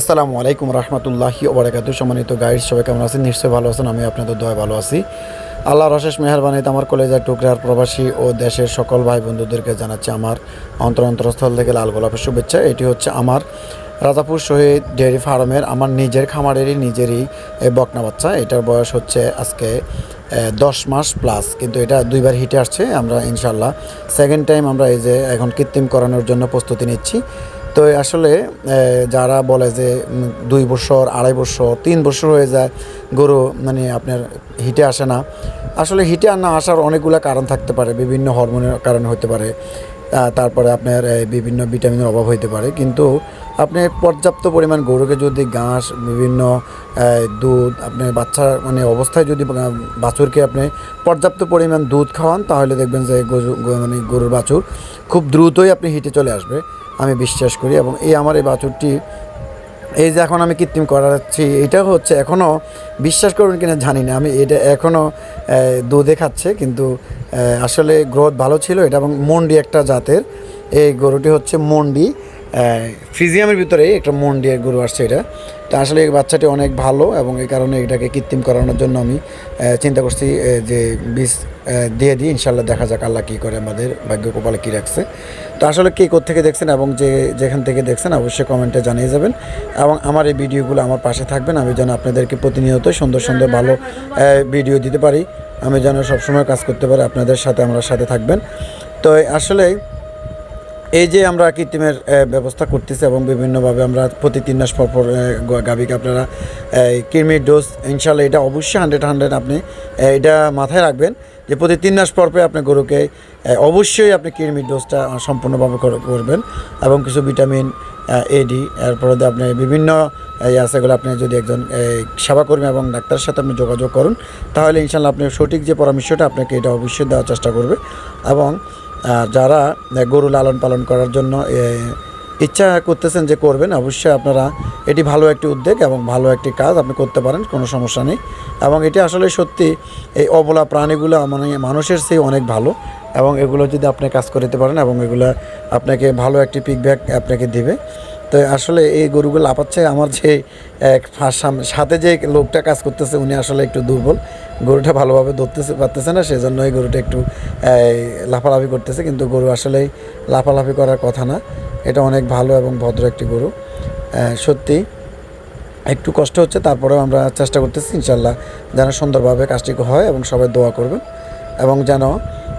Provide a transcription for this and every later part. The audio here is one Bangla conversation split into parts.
আসসালামু আলাইকুম রহমতুল্লাহি ওবরাকাতু সম্মানিত গাইড সবাই কেমন আছেন? নিশ্চয়ই ভালো আছেন আমি আপনাদের দয়া ভালো আছি। আল্লাহর অশেষ মেহরবানিতে আমার কলেজের টুকরার প্রবাসী ও দেশের সকল ভাই বন্ধুদেরকে জানাচ্ছি আমার অন্তর অন্তরস্থল থেকে লাল গোলাপের শুভেচ্ছা। এটি হচ্ছে আমার রাজাপুর শহীদ ডেয়ারি ফার্মের, আমার নিজের খামারেরই, নিজেরই বকনা বাচ্চা। এটার বয়স হচ্ছে আজকে দশ মাস প্লাস কিন্তু এটা দুইবার হিটে আসছে। আমরা ইনশাল্লাহ সেকেন্ড টাইম আমরা এই যে এখন কৃত্রিম করানোর জন্য প্রস্তুতি নিচ্ছি। তো আসলে যারা বলে যে দুই বছর, আড়াই বছর, তিন বছর হয়ে যায়, গরু মানে আপনার হিটে আসে না। আসলে হিটে আর না আসার অনেকগুলো কারণ থাকতে পারে, বিভিন্ন হরমোনের কারণ হতে পারে। তারপরে আপনার বিভিন্ন ভিটামিনের অভাব হতে পারে। কিন্তু আপনি পর্যাপ্ত পরিমাণ গরুকে যদি ঘাস, বিভিন্ন দুধ, আপনি বাচ্চা মানে অবস্থায় যদি বাছুরকে আপনি পর্যাপ্ত পরিমাণ দুধ খাওয়ান, তাহলে দেখবেন যে মানে গরুর বাছুর খুব দ্রুতই আপনি হিটে চলে আসবে, আমি বিশ্বাস করি। এবং এই আমার এই বাছুরটি, এই যে এখন আমি কৃত্রিম করাচ্ছি, এটা হচ্ছে এখনও বিশ্বাস করবেন কিনা জানি না। আমি এটা এখনও দুধে খাচ্ছে, কিন্তু আসলে গ্রোথ ভালো ছিল এটা এবং মন্ডি একটা জাতের, এই গরুটি হচ্ছে মন্ডি। ফিজিয়ামের ভিতরে একটা মন এর গরু আসছে এটা। তো আসলে এই বাচ্চাটি অনেক ভালো এবং এই কারণে এটাকে কৃত্রিম করানোর জন্য আমি চিন্তা করছি যে বীজ দিয়ে দিই ইনশাল্লাহ দেখা যাক আল্লাহ কী করে আমাদের ভাগ্য কপালে কী রাখছে। তো আসলে কে থেকে দেখছেন এবং যে যেখান থেকে দেখছেন অবশ্যই কমেন্টে জানিয়ে যাবেন এবং আমার এই ভিডিওগুলো আমার পাশে থাকবেন। আমি যেন আপনাদেরকে প্রতিনিয়ত সুন্দর সুন্দর, ভালো ভিডিও দিতে পারি। আমি যেন সবসময় কাজ করতে পারি, আপনাদের সাথে আমরা সাথে থাকবেন। তো আসলে এই যে আমরা কৃত্রিমের ব্যবস্থা করতেছি এবং বিভিন্নভাবে আমরা প্রতি তিন মাস পর পর গাভীকে আপনারা কৃমির ডোজ ইনশাল্লাহ এটা অবশ্যই হান্ড্রেড হান্ড্রেড আপনি এটা মাথায় রাখবেন যে প্রতি তিন মাস পর আপনি গরুকে অবশ্যই আপনি কৃমির ডোজটা সম্পূর্ণভাবে কর- করবেন এবং কিছু ভিটামিন এডি এরপরে আপনি বিভিন্ন এই আছে এগুলো আপনি যদি একজন এই, সেবাকর্মী এবং ডাক্তারের সাথে আপনি যোগাযোগ করুন তাহলে ইনশাল্লাহ আপনি সঠিক যে পরামর্শটা আপনাকে এটা অবশ্যই দেওয়ার চেষ্টা করবে এবং যারা গরু লালন পালন করার জন্য ইচ্ছা করতেছেন যে করবেন, অবশ্যই আপনারা এটি ভালো একটি উদ্যোগ এবং ভালো একটি কাজ আপনি করতে পারেন, কোনো সমস্যা নেই। এবং এটি আসলে সত্যি, এই অবলা প্রাণীগুলো মানে মানুষের সেই অনেক ভালো এবং এগুলো যদি আপনি কাজ করতে পারেন এবং এগুলো আপনাকে ভালো একটি পিকব্যাক আপনাকে দিবে। তো আসলে এই গরুগুলো লাপাচ্ছে আমার যে সাথে যে লোকটা কাজ করতেছে, উনি আসলে একটু দুর্বল। গরুটা ভালোভাবে ধরতেছে পারতেছে না সেজন্য এই গরুটা একটু লাফালাফি করতেছে। কিন্তু গরু আসলেই লাফালাফি করার কথা না। এটা অনেক ভালো এবং ভদ্র একটি গরু। সত্যি, একটু কষ্ট হচ্ছে, তারপরেও আমরা চেষ্টা করতেছি, ইনশাল্লাহ যেন সুন্দরভাবে কাজটি হয় এবং সবাই দোয়া করবেন। এবং যেন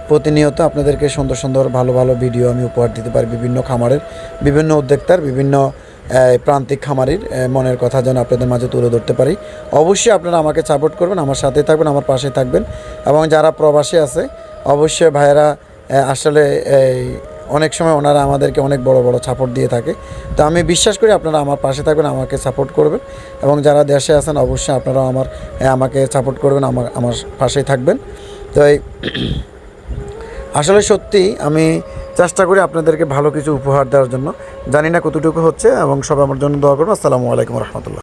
প্রতিনিয়ত আপনাদেরকে সুন্দর সুন্দর ভালো ভালো ভিডিও আমি উপহার দিতে পারি বিভিন্ন খামারের, বিভিন্ন উদ্যোক্তার, বিভিন্ন প্রান্তিক খামারির মনের কথা যেন আপনাদের মাঝে তুলে ধরতে পারি। অবশ্যই আপনারা আমাকে সাপোর্ট করবেন, আমার সাথে থাকবেন, আমার পাশে থাকবেন। এবং যারা প্রবাসী আছে, অবশ্যই ভাইয়েরা আসলে অনেক সময় ওনারা আমাদেরকে অনেক বড় বড় সাপোর্ট দিয়ে থাকে। তো আমি বিশ্বাস করি আপনারা আমার পাশে থাকবেন, আমাকে সাপোর্ট করবেন। এবং যারা দেশে আছেন, অবশ্যই আপনারাও আমার আমাকে সাপোর্ট করবেন, আমার আমার পাশেই থাকবেন। তো আসলে সত্যি আমি চেষ্টা করি আপনাদেরকে ভালো কিছু উপহার দেওয়ার জন্য। জানি না কতটুকু হচ্ছে এবং সবাই আমার জন্য দোয়া করব আসসালামু আলাইকুম রহমতুল্লাহ।